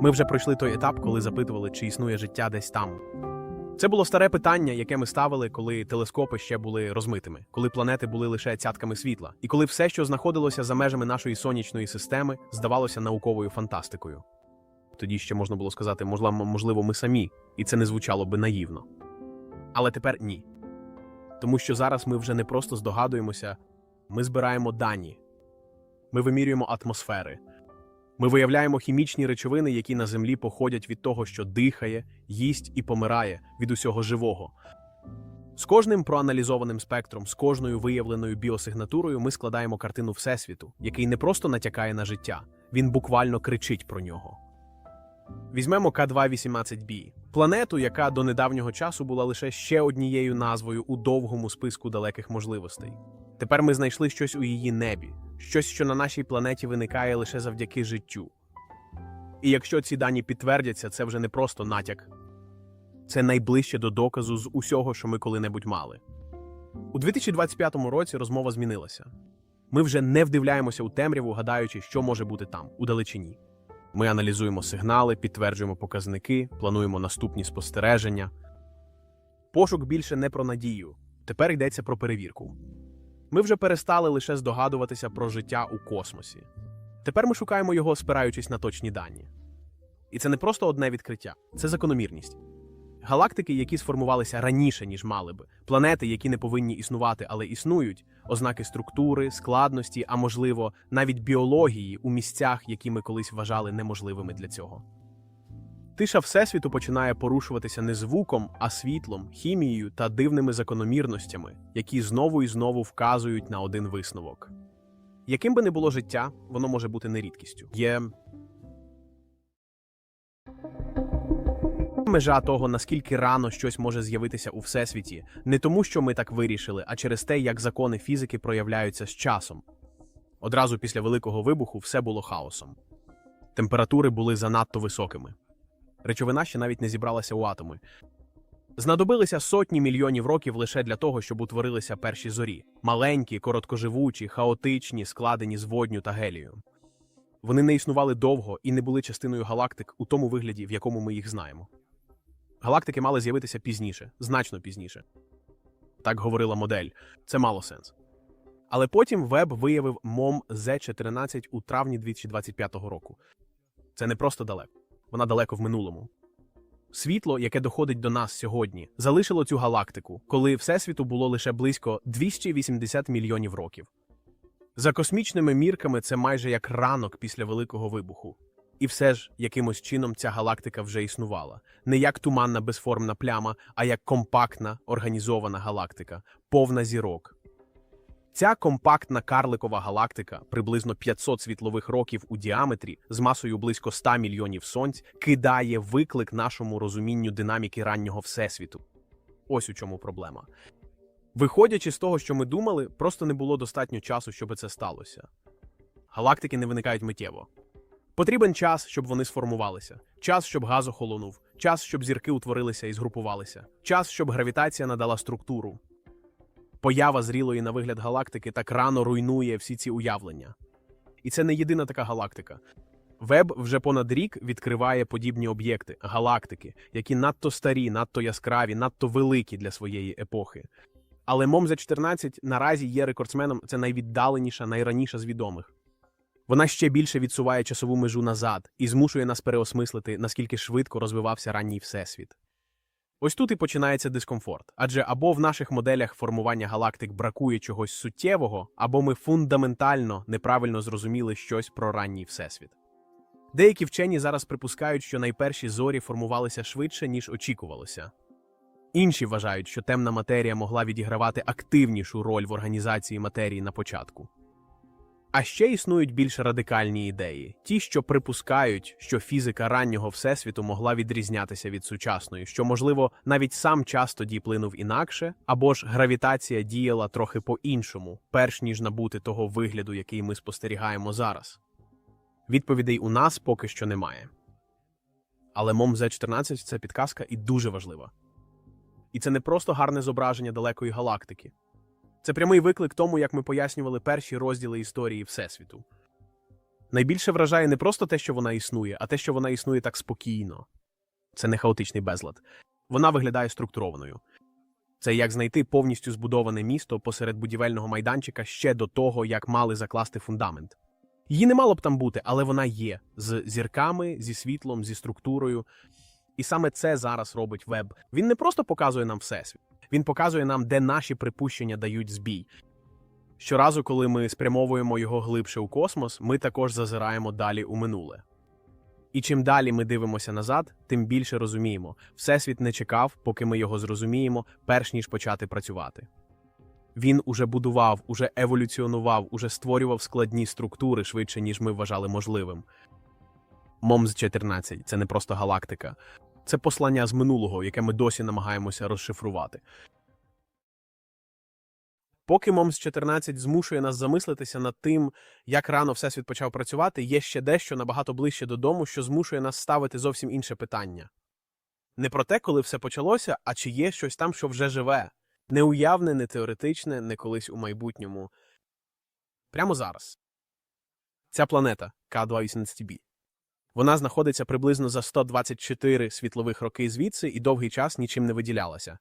Ми вже пройшли той етап, коли запитували, чи існує життя десь там. Це було старе питання, яке ми ставили, коли телескопи ще були розмитими, коли планети були лише цятками світла, і коли все, що знаходилося за межами нашої сонячної системи, здавалося науковою фантастикою. Тоді ще можна було сказати, можливо, ми самі, і це не звучало би наївно. Але тепер ні. Тому що зараз ми вже не просто здогадуємося, ми збираємо дані, ми вимірюємо атмосфери, ми виявляємо хімічні речовини, які на землі походять від того, що дихає, їсть і помирає від усього живого. З кожним проаналізованим спектром, з кожною виявленою біосигнатурою ми складаємо картину Всесвіту, який не просто натякає на життя, він буквально кричить про нього. Візьмемо К2-18b – планету, яка до недавнього часу була лише ще однією назвою у довгому списку далеких можливостей. Тепер ми знайшли щось у її небі, щось, що на нашій планеті виникає лише завдяки життю. І якщо ці дані підтвердяться, це вже не просто натяк, це найближче до доказу з усього, що ми коли-небудь мали. У 2025 році розмова змінилася. Ми вже не вдивляємося у темряву, гадаючи, що може бути там, у далечині. Ми аналізуємо сигнали, підтверджуємо показники, плануємо наступні спостереження. Пошук більше не про надію. Тепер йдеться про перевірку. Ми вже перестали лише здогадуватися про життя у космосі. Тепер ми шукаємо його, спираючись на точні дані. І це не просто одне відкриття, це закономірність. Галактики, які сформувалися раніше, ніж мали би, планети, які не повинні існувати, але існують, ознаки структури, складності, а можливо, навіть біології у місцях, які ми колись вважали неможливими для цього. Тиша Всесвіту починає порушуватися не звуком, а світлом, хімією та дивними закономірностями, які знову і знову вказують на один висновок. Яким би не було життя, воно може бути не рідкістю. Є межа того, наскільки рано щось може з'явитися у всесвіті, не тому, що ми так вирішили, а через те, як закони фізики проявляються з часом. Одразу після великого вибуху все було хаосом. Температури були занадто високими. Речовина ще навіть не зібралася у атоми. Знадобилися сотні мільйонів років лише для того, щоб утворилися перші зорі маленькі, короткоживучі, хаотичні, складені з водню та гелію. Вони не існували довго і не були частиною галактик у тому вигляді, в якому ми їх знаємо. Галактики мали з'явитися пізніше, значно пізніше. Так говорила модель. Це мало сенс. Але потім Веб виявив мом Z14 у травні 2025 року. Це не просто далеко, вона далеко в минулому. Світло, яке доходить до нас сьогодні, залишило цю галактику, коли Всесвіту було лише близько 280 мільйонів років. За космічними мірками це майже як ранок після Великого вибуху. І все ж якимось чином ця галактика вже існувала не як туманна безформна пляма, а як компактна організована галактика, повна зірок. Ця компактна карликова галактика, приблизно 500 світлових років у діаметрі, з масою близько 100 мільйонів сонць, кидає виклик нашому розумінню динаміки раннього всесвіту. Ось у чому проблема. Виходячи з того, що ми думали, просто не було достатньо часу, щоб це сталося. Галактики не виникають миттєво. Потрібен час, щоб вони сформувалися, час, щоб газ охолонув, час, щоб зірки утворилися і згрупувалися, час, щоб гравітація надала структуру. Поява зрілої на вигляд галактики так рано руйнує всі ці уявлення. І це не єдина така галактика. Веб вже понад рік відкриває подібні об'єкти, галактики, які надто старі, надто яскраві, надто великі для своєї епохи. Але Момза 14 наразі є рекордсменом, це найвіддаленіша, найраніша з відомих. Вона ще більше відсуває часову межу назад і змушує нас переосмислити, наскільки швидко розвивався ранній всесвіт. Ось тут і починається дискомфорт, адже або в наших моделях формування галактик бракує чогось суттєвого, або ми фундаментально неправильно зрозуміли щось про ранній всесвіт. Деякі вчені зараз припускають, що найперші зорі формувалися швидше, ніж очікувалося. Інші вважають, що темна матерія могла відігравати активнішу роль в організації матерії на початку. А ще існують більш радикальні ідеї, ті, що припускають, що фізика раннього всесвіту могла відрізнятися від сучасної, що, можливо, навіть сам час тоді плинув інакше, або ж гравітація діяла трохи по-іншому, перш ніж набути того вигляду, який ми спостерігаємо зараз. Відповідей у нас поки що немає. Але мом Z14 – це підказка і дуже важлива. І це не просто гарне зображення далекої галактики. Це прямий виклик тому, як ми пояснювали перші розділи історії Всесвіту. Найбільше вражає не просто те, що вона існує, а те, що вона існує так спокійно. Це не хаотичний безлад. Вона виглядає структурованою. Це як знайти повністю збудоване місто посеред будівельного майданчика ще до того, як мали закласти фундамент. Її не мало б там бути, але вона є з зірками, зі світлом, зі структурою. І саме це зараз робить веб. Він не просто показує нам всесвіт, він показує нам, де наші припущення дають збій. Щоразу, коли ми спрямовуємо його глибше у космос, ми також зазираємо далі у минуле. І чим далі ми дивимося назад, тим більше розуміємо, всесвіт не чекав, поки ми його зрозуміємо, перш ніж почати працювати. Він уже будував, уже еволюціонував, уже створював складні структури швидше, ніж ми вважали можливим. Момз 14 це не просто галактика, це послання з минулого, яке ми досі намагаємося розшифрувати. Поки Момс 14 змушує нас замислитися над тим, як рано Всесвіт почав працювати, є ще дещо набагато ближче додому, що змушує нас ставити зовсім інше питання. Не про те, коли все почалося, а чи є щось там, що вже живе. Не уявне, не теоретичне, не колись у майбутньому. Прямо зараз. Ця планета К218b. Вона знаходиться приблизно за 124 світлових роки звідси і довгий час нічим не виділялася.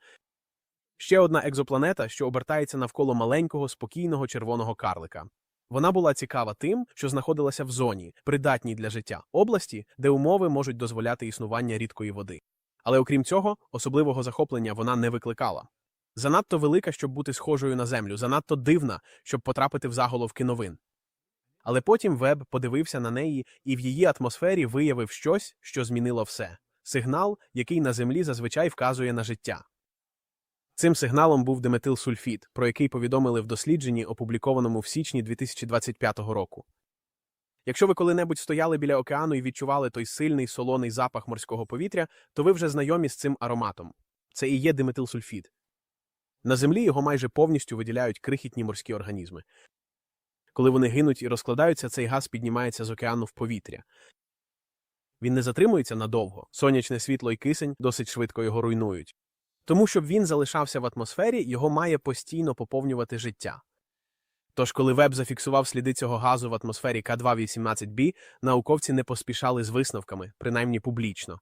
Ще одна екзопланета, що обертається навколо маленького, спокійного червоного карлика. Вона була цікава тим, що знаходилася в зоні, придатній для життя, області, де умови можуть дозволяти існування рідкої води. Але окрім цього, особливого захоплення вона не викликала. Занадто велика, щоб бути схожою на Землю, занадто дивна, щоб потрапити в заголовки новин. Але потім Веб подивився на неї і в її атмосфері виявив щось, що змінило все сигнал, який на Землі зазвичай вказує на життя. Цим сигналом був диметилсульфід, про який повідомили в дослідженні, опублікованому в січні 2025 року. Якщо ви коли-небудь стояли біля океану і відчували той сильний солоний запах морського повітря, то ви вже знайомі з цим ароматом. Це і є диметилсульфід. На землі його майже повністю виділяють крихітні морські організми. Коли вони гинуть і розкладаються, цей газ піднімається з океану в повітря. Він не затримується надовго. Сонячне світло і кисень досить швидко його руйнують. Тому, щоб він залишався в атмосфері, його має постійно поповнювати життя. Тож, коли Веб зафіксував сліди цього газу в атмосфері К218b, науковці не поспішали з висновками, принаймні публічно.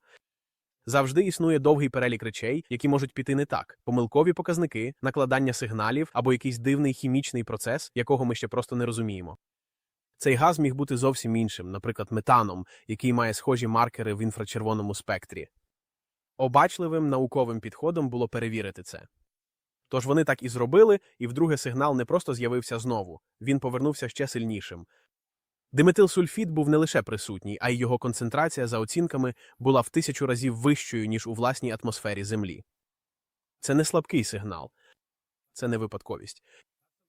Завжди існує довгий перелік речей, які можуть піти не так: помилкові показники, накладання сигналів або якийсь дивний хімічний процес, якого ми ще просто не розуміємо. Цей газ міг бути зовсім іншим, наприклад, метаном, який має схожі маркери в інфрачервоному спектрі. Обачливим науковим підходом було перевірити це. Тож вони так і зробили, і вдруге сигнал не просто з'явився знову, він повернувся ще сильнішим. Диметилсульфід був не лише присутній, а й його концентрація, за оцінками, була в тисячу разів вищою, ніж у власній атмосфері Землі. Це не слабкий сигнал, це не випадковість.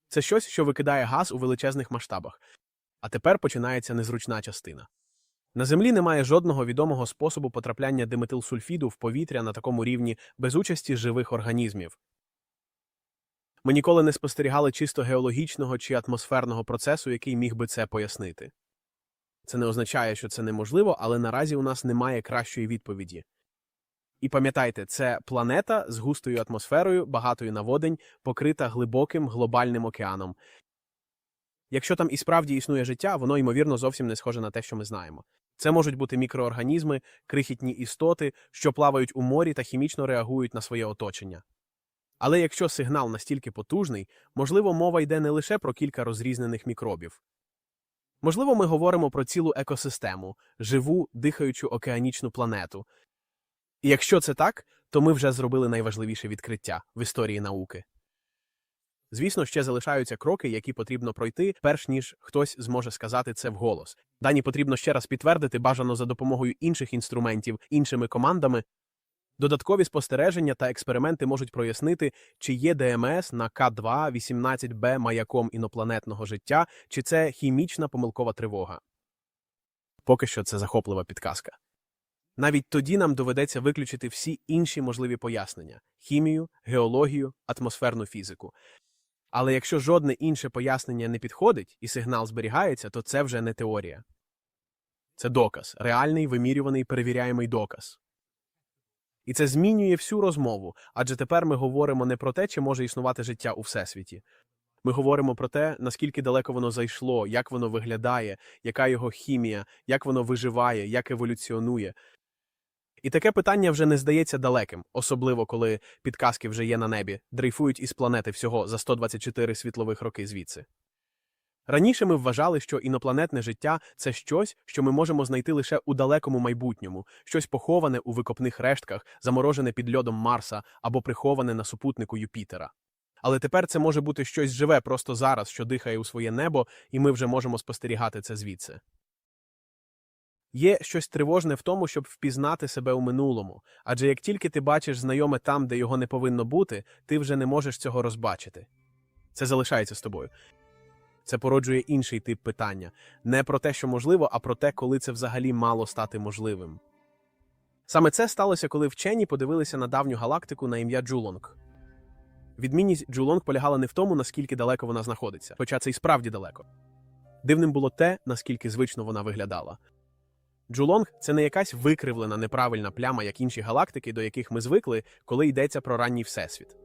Це щось, що викидає газ у величезних масштабах. А тепер починається незручна частина. На Землі немає жодного відомого способу потрапляння диметилсульфіду в повітря на такому рівні без участі живих організмів. Ми ніколи не спостерігали чисто геологічного чи атмосферного процесу, який міг би це пояснити. Це не означає, що це неможливо, але наразі у нас немає кращої відповіді. І пам'ятайте, це планета з густою атмосферою, багатою на водень, покрита глибоким глобальним океаном. Якщо там і справді існує життя, воно, ймовірно, зовсім не схоже на те, що ми знаємо. Це можуть бути мікроорганізми, крихітні істоти, що плавають у морі та хімічно реагують на своє оточення. Але якщо сигнал настільки потужний, можливо, мова йде не лише про кілька розрізнених мікробів. Можливо, ми говоримо про цілу екосистему, живу, дихаючу океанічну планету. І якщо це так, то ми вже зробили найважливіше відкриття в історії науки. Звісно, ще залишаються кроки, які потрібно пройти, перш ніж хтось зможе сказати це вголос. Дані потрібно ще раз підтвердити, бажано за допомогою інших інструментів, іншими командами. Додаткові спостереження та експерименти можуть прояснити, чи є ДМС на К2 18Б маяком інопланетного життя, чи це хімічна помилкова тривога. Поки що це захоплива підказка. Навіть тоді нам доведеться виключити всі інші можливі пояснення хімію, геологію, атмосферну фізику. Але якщо жодне інше пояснення не підходить і сигнал зберігається, то це вже не теорія. Це доказ, реальний, вимірюваний, перевіряємий доказ. І це змінює всю розмову, адже тепер ми говоримо не про те, чи може існувати життя у всесвіті. Ми говоримо про те, наскільки далеко воно зайшло, як воно виглядає, яка його хімія, як воно виживає, як еволюціонує. І таке питання вже не здається далеким, особливо коли підказки вже є на небі, дрейфують із планети всього за 124 світлових роки звідси. Раніше ми вважали, що інопланетне життя це щось, що ми можемо знайти лише у далекому майбутньому, щось поховане у викопних рештках, заморожене під льодом Марса або приховане на супутнику Юпітера. Але тепер це може бути щось живе просто зараз, що дихає у своє небо, і ми вже можемо спостерігати це звідси. Є щось тривожне в тому, щоб впізнати себе у минулому, адже як тільки ти бачиш знайоме там, де його не повинно бути, ти вже не можеш цього розбачити. Це залишається з тобою. Це породжує інший тип питання не про те, що можливо, а про те, коли це взагалі мало стати можливим. Саме це сталося, коли вчені подивилися на давню галактику на ім'я Джулонг. Відмінність Джулонг полягала не в тому, наскільки далеко вона знаходиться, хоча це і справді далеко. Дивним було те, наскільки звично вона виглядала. Джулонг це не якась викривлена неправильна пляма, як інші галактики, до яких ми звикли, коли йдеться про ранній всесвіт.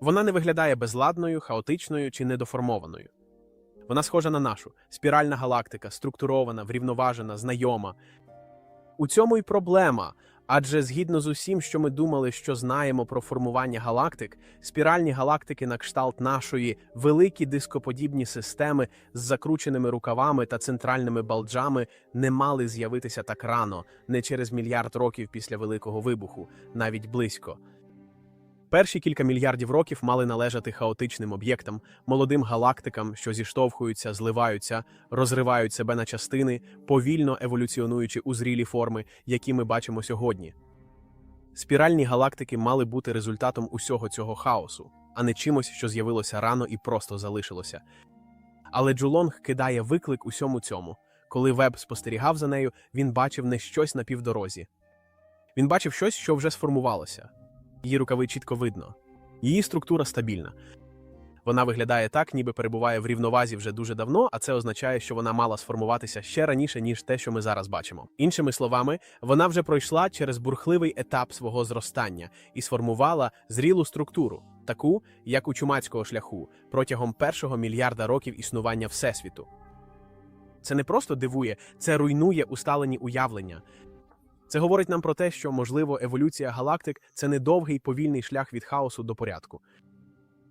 Вона не виглядає безладною, хаотичною чи недоформованою. Вона схожа на нашу спіральна галактика, структурована, врівноважена, знайома. У цьому й проблема. Адже згідно з усім, що ми думали, що знаємо про формування галактик, спіральні галактики на кшталт нашої великі дископодібні системи з закрученими рукавами та центральними балджами не мали з'явитися так рано, не через мільярд років після Великого вибуху, навіть близько. Перші кілька мільярдів років мали належати хаотичним об'єктам, молодим галактикам, що зіштовхуються, зливаються, розривають себе на частини, повільно еволюціонуючи у зрілі форми, які ми бачимо сьогодні. Спіральні галактики мали бути результатом усього цього хаосу, а не чимось, що з'явилося рано і просто залишилося. Але Джулонг кидає виклик усьому цьому. Коли Веб спостерігав за нею, він бачив не щось на півдорозі. Він бачив щось, що вже сформувалося. Її рукави чітко видно. Її структура стабільна. Вона виглядає так, ніби перебуває в рівновазі вже дуже давно, а це означає, що вона мала сформуватися ще раніше, ніж те, що ми зараз бачимо. Іншими словами, вона вже пройшла через бурхливий етап свого зростання і сформувала зрілу структуру, таку, як у чумацького шляху, протягом першого мільярда років існування Всесвіту. Це не просто дивує, це руйнує усталені уявлення. Це говорить нам про те, що, можливо, еволюція галактик це не довгий повільний шлях від хаосу до порядку.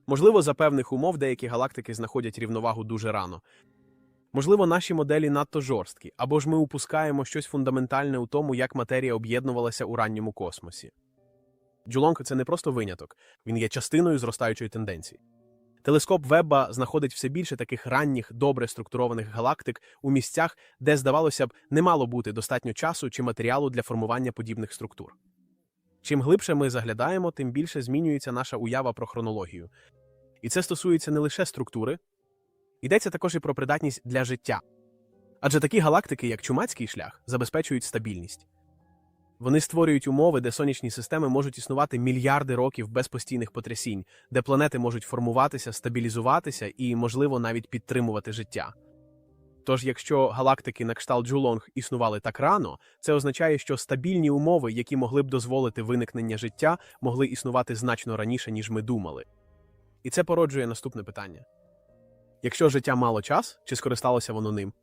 Можливо, за певних умов деякі галактики знаходять рівновагу дуже рано. Можливо, наші моделі надто жорсткі, або ж ми упускаємо щось фундаментальне у тому, як матерія об'єднувалася у ранньому космосі. Джулонг це не просто виняток, він є частиною зростаючої тенденції. Телескоп Вебба знаходить все більше таких ранніх, добре структурованих галактик у місцях, де, здавалося б, не мало бути достатньо часу чи матеріалу для формування подібних структур. Чим глибше ми заглядаємо, тим більше змінюється наша уява про хронологію. І це стосується не лише структури, йдеться також і про придатність для життя. Адже такі галактики, як чумацький шлях, забезпечують стабільність. Вони створюють умови, де сонячні системи можуть існувати мільярди років без постійних потрясінь, де планети можуть формуватися, стабілізуватися і, можливо, навіть підтримувати життя. Тож, якщо галактики на кшталт Джулонг існували так рано, це означає, що стабільні умови, які могли б дозволити виникнення життя, могли існувати значно раніше, ніж ми думали. І це породжує наступне питання: якщо життя мало час, чи скористалося воно ним?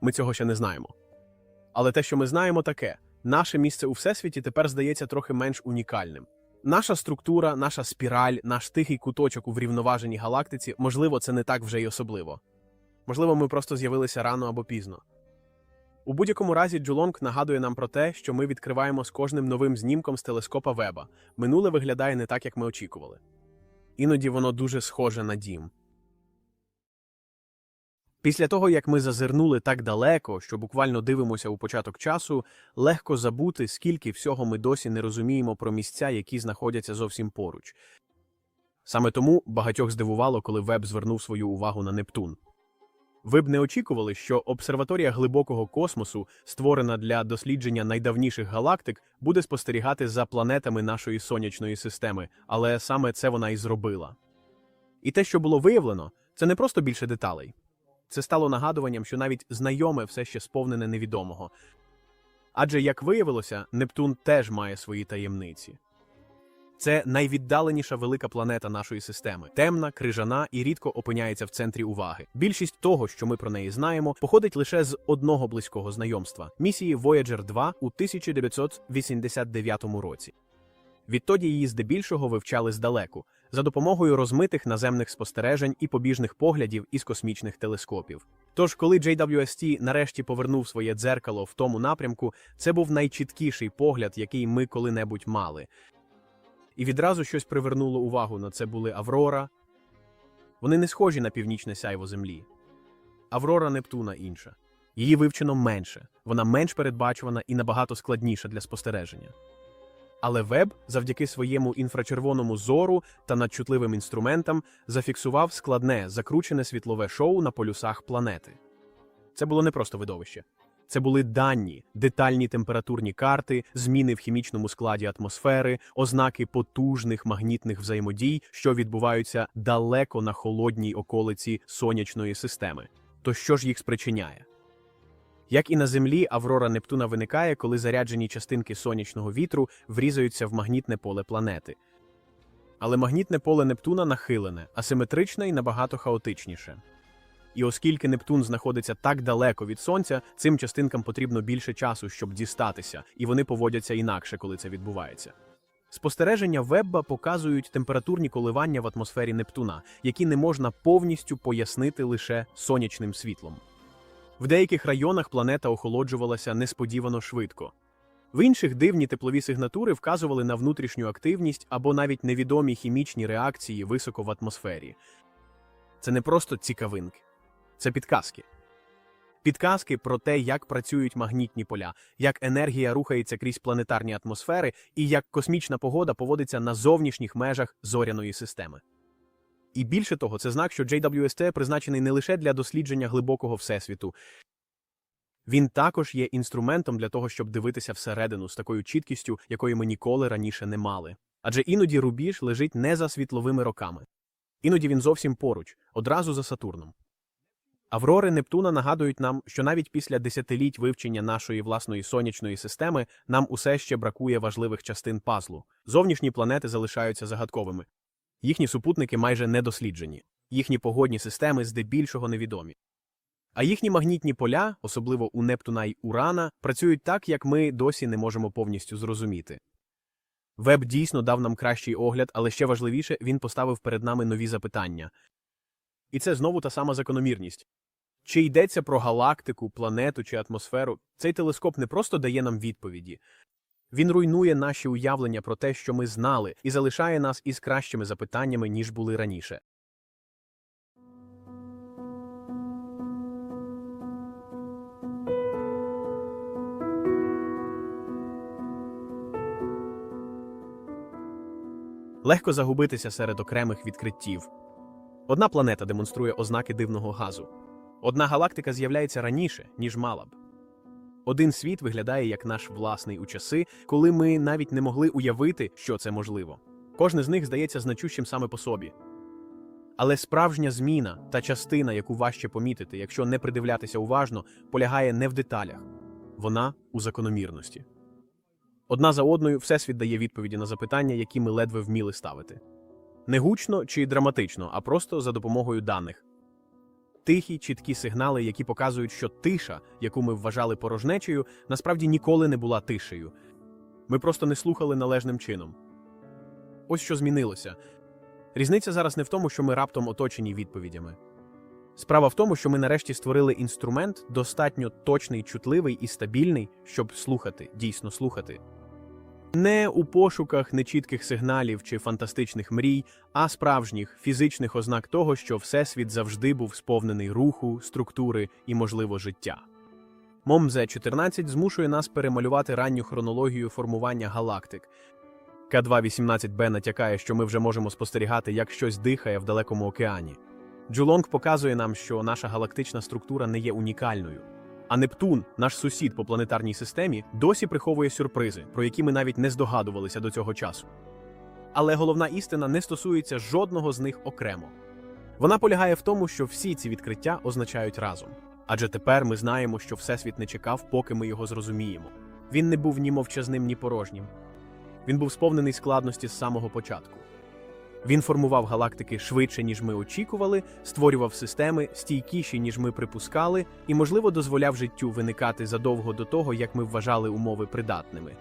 Ми цього ще не знаємо. Але те, що ми знаємо, таке наше місце у всесвіті тепер здається трохи менш унікальним. Наша структура, наша спіраль, наш тихий куточок у врівноваженій галактиці, можливо, це не так вже й особливо. Можливо, ми просто з'явилися рано або пізно. У будь-якому разі Джулонг нагадує нам про те, що ми відкриваємо з кожним новим знімком з телескопа Веба. Минуле виглядає не так, як ми очікували. Іноді воно дуже схоже на дім. Після того, як ми зазирнули так далеко, що буквально дивимося у початок часу, легко забути, скільки всього ми досі не розуміємо про місця, які знаходяться зовсім поруч. Саме тому багатьох здивувало, коли Веб звернув свою увагу на Нептун. Ви б не очікували, що обсерваторія глибокого космосу, створена для дослідження найдавніших галактик, буде спостерігати за планетами нашої сонячної системи, але саме це вона і зробила. І те, що було виявлено, це не просто більше деталей. Це стало нагадуванням, що навіть знайоме все ще сповнене невідомого. Адже, як виявилося, Нептун теж має свої таємниці. Це найвіддаленіша велика планета нашої системи, темна, крижана і рідко опиняється в центрі уваги. Більшість того, що ми про неї знаємо, походить лише з одного близького знайомства місії Voyager 2 у 1989 році. Відтоді її здебільшого вивчали здалеку за допомогою розмитих наземних спостережень і побіжних поглядів із космічних телескопів. Тож, коли JWST нарешті повернув своє дзеркало в тому напрямку, це був найчіткіший погляд, який ми коли-небудь мали. І відразу щось привернуло увагу на це були Аврора. Вони не схожі на північне сяйво Землі. Аврора Нептуна інша. Її вивчено менше, вона менш передбачувана і набагато складніша для спостереження. Але Веб, завдяки своєму інфрачервоному зору та надчутливим інструментам, зафіксував складне, закручене світлове шоу на полюсах планети. Це було не просто видовище. Це були дані, детальні температурні карти, зміни в хімічному складі атмосфери, ознаки потужних магнітних взаємодій, що відбуваються далеко на холодній околиці сонячної системи. То що ж їх спричиняє? Як і на Землі, аврора Нептуна виникає, коли заряджені частинки сонячного вітру врізаються в магнітне поле планети. Але магнітне поле Нептуна нахилене, асиметричне і набагато хаотичніше. І оскільки Нептун знаходиться так далеко від Сонця, цим частинкам потрібно більше часу, щоб дістатися, і вони поводяться інакше, коли це відбувається. Спостереження Вебба показують температурні коливання в атмосфері Нептуна, які не можна повністю пояснити лише сонячним світлом. В деяких районах планета охолоджувалася несподівано швидко. В інших дивні теплові сигнатури вказували на внутрішню активність або навіть невідомі хімічні реакції високо в атмосфері. Це не просто цікавинки, це підказки. Підказки про те, як працюють магнітні поля, як енергія рухається крізь планетарні атмосфери і як космічна погода поводиться на зовнішніх межах зоряної системи. І більше того, це знак, що JWST призначений не лише для дослідження глибокого всесвіту. Він також є інструментом для того, щоб дивитися всередину з такою чіткістю, якої ми ніколи раніше не мали. Адже іноді рубіж лежить не за світловими роками. Іноді він зовсім поруч, одразу за Сатурном. Аврори Нептуна нагадують нам, що навіть після десятиліть вивчення нашої власної сонячної системи нам усе ще бракує важливих частин пазлу. Зовнішні планети залишаються загадковими. Їхні супутники майже не досліджені, їхні погодні системи здебільшого невідомі. А їхні магнітні поля, особливо у Нептуна й Урана, працюють так, як ми досі не можемо повністю зрозуміти. Веб дійсно дав нам кращий огляд, але ще важливіше, він поставив перед нами нові запитання. І це знову та сама закономірність. Чи йдеться про галактику, планету чи атмосферу, цей телескоп не просто дає нам відповіді. Він руйнує наші уявлення про те, що ми знали, і залишає нас із кращими запитаннями, ніж були раніше. Легко загубитися серед окремих відкриттів. Одна планета демонструє ознаки дивного газу. Одна галактика з'являється раніше, ніж мала б. Один світ виглядає як наш власний у часи, коли ми навіть не могли уявити, що це можливо. Кожне з них здається значущим саме по собі. Але справжня зміна та частина, яку важче помітити, якщо не придивлятися уважно, полягає не в деталях, вона у закономірності. Одна за одною Всесвіт дає відповіді на запитання, які ми ледве вміли ставити. Не гучно чи драматично, а просто за допомогою даних. Тихі, чіткі сигнали, які показують, що тиша, яку ми вважали порожнечею, насправді ніколи не була тишею. Ми просто не слухали належним чином. Ось що змінилося. Різниця зараз не в тому, що ми раптом оточені відповідями. Справа в тому, що ми нарешті створили інструмент достатньо точний, чутливий і стабільний, щоб слухати, дійсно слухати. Не у пошуках нечітких сигналів чи фантастичних мрій, а справжніх фізичних ознак того, що Всесвіт завжди був сповнений руху, структури і, можливо, життя. Момзе 14 змушує нас перемалювати ранню хронологію формування галактик. К218b натякає, що ми вже можемо спостерігати, як щось дихає в далекому океані. Джулонг показує нам, що наша галактична структура не є унікальною. А Нептун, наш сусід по планетарній системі, досі приховує сюрпризи, про які ми навіть не здогадувалися до цього часу. Але головна істина не стосується жодного з них окремо. Вона полягає в тому, що всі ці відкриття означають разом. Адже тепер ми знаємо, що Всесвіт не чекав, поки ми його зрозуміємо. Він не був ні мовчазним, ні порожнім. Він був сповнений складності з самого початку. Він формував галактики швидше, ніж ми очікували, створював системи стійкіші, ніж ми припускали, і, можливо, дозволяв життю виникати задовго до того, як ми вважали умови придатними.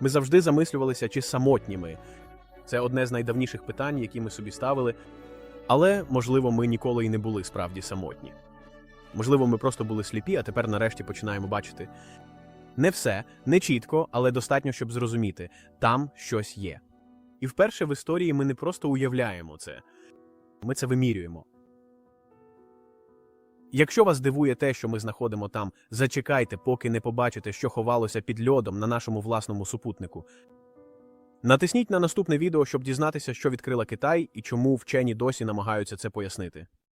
Ми завжди замислювалися, чи самотні ми. Це одне з найдавніших питань, які ми собі ставили, але, можливо, ми ніколи і не були справді самотні. Можливо, ми просто були сліпі, а тепер нарешті починаємо бачити. Не все, не чітко, але достатньо, щоб зрозуміти там щось є. І вперше в історії ми не просто уявляємо це, ми це вимірюємо. Якщо вас дивує те, що ми знаходимо там, зачекайте, поки не побачите, що ховалося під льодом на нашому власному супутнику. Натисніть на наступне відео, щоб дізнатися, що відкрила Китай і чому вчені досі намагаються це пояснити.